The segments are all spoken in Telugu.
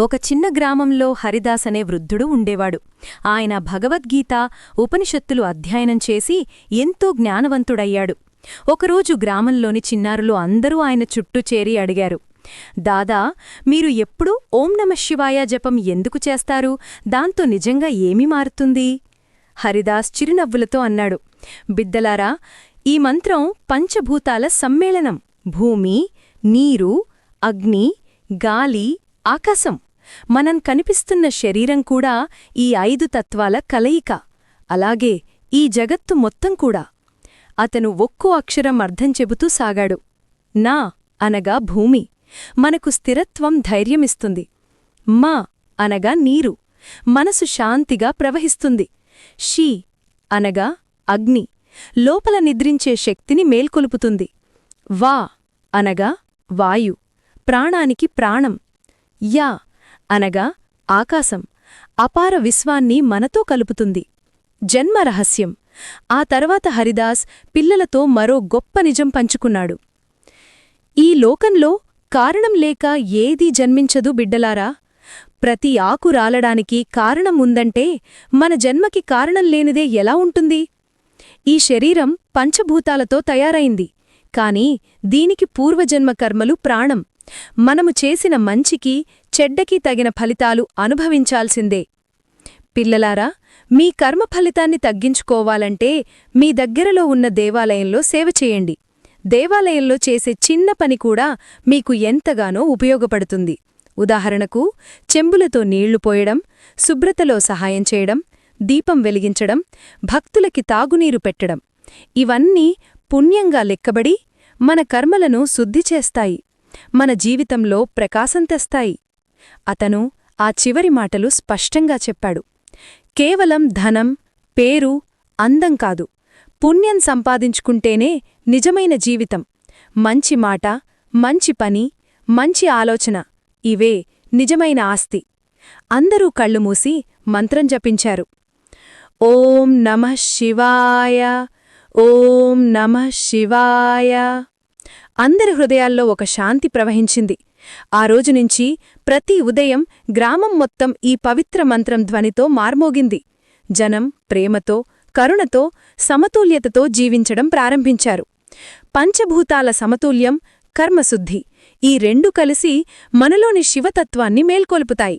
ఒక చిన్న గ్రామంలో హరిదాస్ అనే వృద్ధుడు ఉండేవాడు. ఆయన భగవద్గీత ఉపనిషత్తులు అధ్యయనం చేసి ఎంతో జ్ఞానవంతుడయ్యాడు. ఒకరోజు గ్రామంలోని చిన్నారులు అందరూ ఆయన చుట్టూ చేరి అడిగారు దాదా మీరు ఎప్పుడూ ఓం నమశివాయ జపం ఎందుకు చేస్తారు? దాంతో నిజంగా ఏమి మారుతుంది? హరిదాస్ చిరునవ్వులతో అన్నాడు బిద్దలారా ఈ మంత్రం పంచభూతాల సమ్మేళనం. భూమి నీరు అగ్ని గాలి ఆకాశం. మనం కనిపిస్తున్న శరీరం కూడా ఈ ఐదు తత్వాల కలయిక. అలాగే ఈ జగత్తు మొత్తం కూడా. అతను ఒక్కో అక్షరం అర్థం చెబుతూ సాగాడు. నా అనగా భూమి. మనకు స్థిరత్వం ధైర్యమిస్తుంది. మా అనగా నీరు. మనసు శాంతిగా ప్రవహిస్తుంది. షీ అనగా అగ్ని. లోపల నిద్రించే శక్తిని మేల్కొలుపుతుంది. వా అనగా వాయు. ప్రాణానికి ప్రాణం. యా అనగా ఆకాశం అపార విశ్వాన్ని మనతో కలుపుతుంది. జన్మ రహస్యం. ఆ తర్వాత హరిదాస్ పిల్లలతో మరో గొప్ప నిజం పంచుకున్నాడు. ఈ లోకంలో కారణం లేక ఏదీ జన్మించదు బిడ్డలారా? ప్రతి ఆకు రాలడానికి కారణం ఉందంటే మన జన్మకి కారణం లేనిదే ఎలా ఉంటుంది? ఈ శరీరం పంచభూతాలతో తయారైంది. కాని దీనికి పూర్వజన్మ కర్మలు ప్రాణం. మనము చేసిన మంచికి చెడ్డకి తగిన ఫలితాలు అనుభవించాల్సిందే. పిల్లలారా మీ కర్మ ఫలితాన్ని తగ్గించుకోవాలంటే మీ దగ్గరలో ఉన్న దేవాలయంలో సేవ చేయండి. దేవాలయంలో చేసే చిన్న పని కూడా మీకు ఎంతగానో ఉపయోగపడుతుంది. ఉదాహరణకు చెంబులతో నీళ్ళు పోయడం శుభ్రతలో సహాయం చేయడం దీపం వెలిగించడం భక్తులకి తాగునీరు పెట్టడం. ఇవన్నీ పుణ్యంగా లెక్కబడి మన కర్మలను శుద్ధి చేస్తాయి. మన జీవితంలో ప్రకాశం తెస్తాయి. అతను ఆ చివరి మాటలు స్పష్టంగా చెప్పాడు. కేవలం ధనం పేరు అందం కాదు. పుణ్యం సంపాదించుకుంటేనే నిజమైన జీవితం. మంచి మాట మంచి పని మంచి ఆలోచన ఇవే నిజమైన ఆస్తి. అందరూ కళ్ళు మూసి మంత్రం జపించారు. ఓం నమః శివాయ ఓం నమః శివాయ. అందరి హృదయాల్లో ఒక శాంతి ప్రవహించింది. ఆ రోజునుంచి ప్రతి ఉదయం గ్రామం మొత్తం ఈ పవిత్ర మంత్రం ధ్వనితో మార్మోగింది. జనం ప్రేమతో కరుణతో సమతుల్యతతో జీవించడం ప్రారంభించారు. పంచభూతాల సమతుల్యం కర్మశుద్ధి ఈ రెండు కలిసి మనలోని శివతత్వాన్ని మేల్కొల్పుతాయి.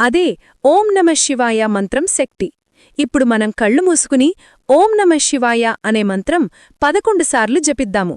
అదే ఓం నమ శివాయ మంత్రం శక్తి. ఇప్పుడు మనం కళ్ళు మూసుకుని ఓం నమ శివాయ అనే మంత్రం పదకొండు సార్లు జపిద్దాము.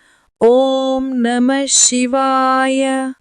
ॐ नमः शिवाय।